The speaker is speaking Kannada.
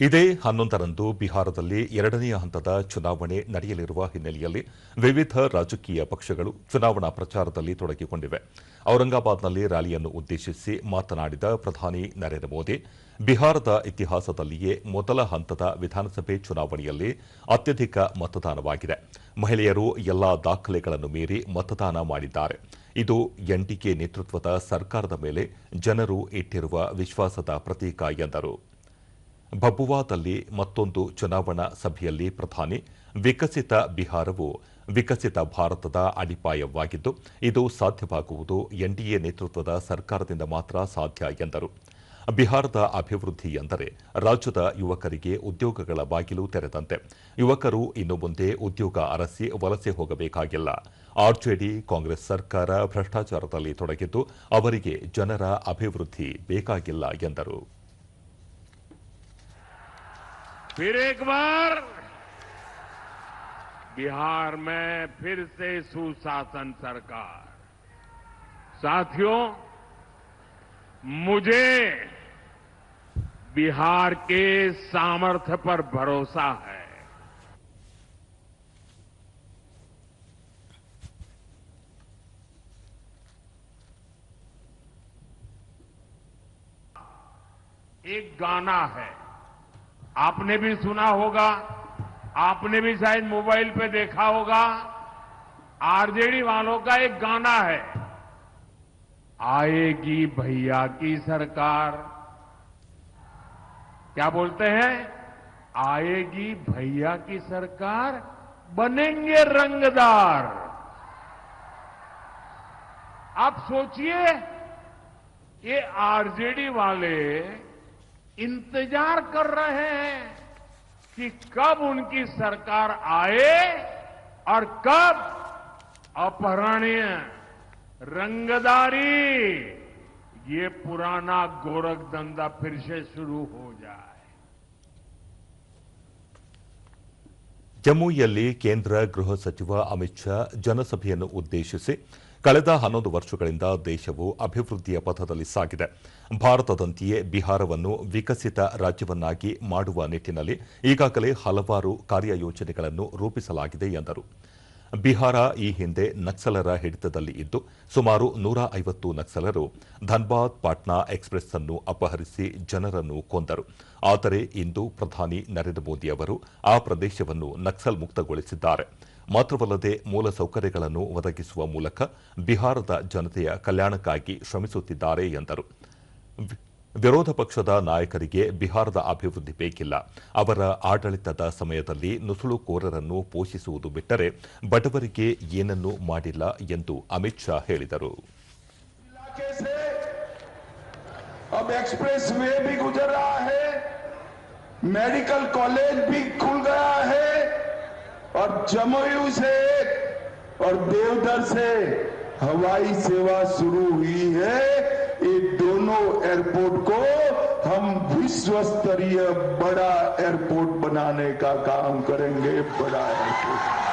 ಇದೇ ಹನ್ನೊಂದರಂದು ಬಿಹಾರದಲ್ಲಿ ಎರಡನೆಯ ಹಂತದ ಚುನಾವಣೆ ನಡೆಯಲಿರುವ ಹಿನ್ನೆಲೆಯಲ್ಲಿ ವಿವಿಧ ರಾಜಕೀಯ ಪಕ್ಷಗಳು ಚುನಾವಣಾ ಪ್ರಚಾರದಲ್ಲಿ ತೊಡಗಿಕೊಂಡಿವೆ. ಔರಂಗಾಬಾದ್ನಲ್ಲಿ ರ್ಯಾಲಿಯನ್ನು ಉದ್ದೇಶಿಸಿ ಮಾತನಾಡಿದ ಪ್ರಧಾನಿ ನರೇಂದ್ರ ಮೋದಿ, ಬಿಹಾರದ ಇತಿಹಾಸದಲ್ಲಿಯೇ ಮೊದಲ ಹಂತದ ವಿಧಾನಸಭೆ ಚುನಾವಣೆಯಲ್ಲಿ ಅತ್ಯಧಿಕ ಮತದಾನವಾಗಿದೆ. ಮಹಿಳೆಯರು ಎಲ್ಲಾ ದಾಖಲೆಗಳನ್ನು ಮೀರಿ ಮತದಾನ ಮಾಡಿದ್ದಾರೆ. ಇದು ಎನ್ಡಿಕೆ ನೇತೃತ್ವದ ಸರ್ಕಾರದ ಮೇಲೆ ಜನರು ಇಟ್ಟಿರುವ ವಿಶ್ವಾಸದ ಪ್ರತೀಕ ಎಂದರು. ಭಬುವಾದಲ್ಲಿ ಮತ್ತೊಂದು ಚುನಾವಣಾ ಸಭೆಯಲ್ಲಿ ಪ್ರಧಾನಿ, ವಿಕಸಿತ ಬಿಹಾರವು ವಿಕಸಿತ ಭಾರತದ ಅಡಿಪಾಯವಾಗಿದ್ದು, ಇದು ಸಾಧ್ಯವಾಗುವುದು ಎನ್ಡಿಎ ನೇತೃತ್ವದ ಸರ್ಕಾರದಿಂದ ಮಾತ್ರ ಸಾಧ್ಯ ಎಂದರು. ಬಿಹಾರದ ಅಭಿವೃದ್ಧಿ ಎಂದರೆ ರಾಜ್ಯದ ಯುವಕರಿಗೆ ಉದ್ಯೋಗಗಳ ಬಾಗಿಲು ತೆರೆದಂತೆ. ಯುವಕರು ಇನ್ನು ಮುಂದೆ ಉದ್ಯೋಗ ಅರಸಿ ವಲಸೆ ಹೋಗಬೇಕಾಗಿಲ್ಲ. ಆರ್ಜೆಡಿ ಕಾಂಗ್ರೆಸ್ ಸರ್ಕಾರ ಭ್ರಷ್ಟಾಚಾರದಲ್ಲಿ ತೊಡಗಿದ್ದು, ಅವರಿಗೆ ಜನರ ಅಭಿವೃದ್ಧಿ ಬೇಕಾಗಿಲ್ಲ ಎಂದರು. फिर एक बार बिहार में फिर से सुशासन सरकार। साथियों, मुझे बिहार के सामर्थ्य पर भरोसा है। एक गाना है। आपने भी सुना होगा, आपने भी शायद मोबाइल पे देखा होगा, आरजेडी वालों का एक गाना है, आएगी भैया की सरकार। क्या बोलते हैं? आएगी भैया की सरकार, बनेंगे रंगदार। आप सोचिए, ये आरजेडी वाले इंतज़ार कर रहे हैं कि कब उनकी सरकार आए और कब अपहरणीय रंगदारी, ये पुराना गोरख धंधा फिर से शुरू हो जाए। ಜಮ್ಮುಯಲ್ಲಿ ಕೇಂದ್ರ ಗೃಹ ಸಚಿವ ಅಮಿತ್ ಶಾ ಜನಸಭೆಯನ್ನು ಉದ್ದೇಶಿಸಿ ಕಳೆದ ಹನ್ನೊಂದು ವರ್ಷಗಳಿಂದ ದೇಶವು ಅಭಿವೃದ್ಧಿಯ ಪಥದಲ್ಲಿ ಸಾಗಿದೆ. ಭಾರತದಂತೆಯೇ ಬಿಹಾರವನ್ನು ವಿಕಸಿತ ರಾಜ್ಯವನ್ನಾಗಿ ಮಾಡುವ ನಿಟ್ಟಿನಲ್ಲಿ ಈಗಾಗಲೇ ಹಲವಾರು ಕಾರ್ಯಯೋಜನೆಗಳನ್ನು ರೂಪಿಸಲಾಗಿದೆ ಎಂದರು. ಬಿಹಾರ ಈ ಹಿಂದೆ ನಕ್ಸಲರ ಹಿಡಿತದಲ್ಲಿ ಇದ್ದು, ಸುಮಾರು ನೂರ ಐವತ್ತು ನಕ್ಸಲರು ಧನ್ಬಾದ್ ಪಾಟ್ನಾ ಎಕ್ಸ್ಪ್ರೆಸ್ ಅನ್ನು ಅಪಹರಿಸಿ ಜನರನ್ನು ಕೊಂದರು. ಆದರೆ ಇಂದು ಪ್ರಧಾನಿ ನರೇಂದ್ರ ಮೋದಿ ಅವರು ಆ ಪ್ರದೇಶವನ್ನು ನಕ್ಸಲ್ ಮುಕ್ತಗೊಳಿಸಿದ್ದಾರೆ ಮಾತ್ರವಲ್ಲದೆ ಮೂಲ ಸೌಕರ್ಯಗಳನ್ನು ಒದಗಿಸುವ ಮೂಲಕ ಬಿಹಾರದ ಜನತೆಯ ಕಲ್ಯಾಣಕ್ಕಾಗಿ ಶ್ರಮಿಸುತ್ತಿದ್ದಾರೆ ಎಂದರು. ವಿರೋಧ ಪಕ್ಷದ ನಾಯಕರಿಗೆ ಬಿಹಾರದ ಅಭಿವೃದ್ಧಿ ಬೇಕಿಲ್ಲ ಅವರ ಆಡಳಿತದ ಸಮಯದಲ್ಲಿ ನುಸುಳುಕೋರರನ್ನು ಪೋಷಿಸುವುದು ಬಿಟ್ಟರೆ ಬಡವರಿಗೆ ಏನನ್ನೂ ಮಾಡಿಲ್ಲ ಎಂದು ಅಮಿತ್ ಶಾ ಹೇಳಿದರು इलाके से अब एक्सप्रेस वे भी गुजर रहा है मेडिकल कॉलेज भी खुल गया है और जमुई से और देवधर से हवाई सेवा शुरू हुई है ये दोनों एयरपोर्ट को हम विश्व स्तरीय बड़ा एयरपोर्ट बनाने का काम करेंगे, बड़ा एयरपोर्ट।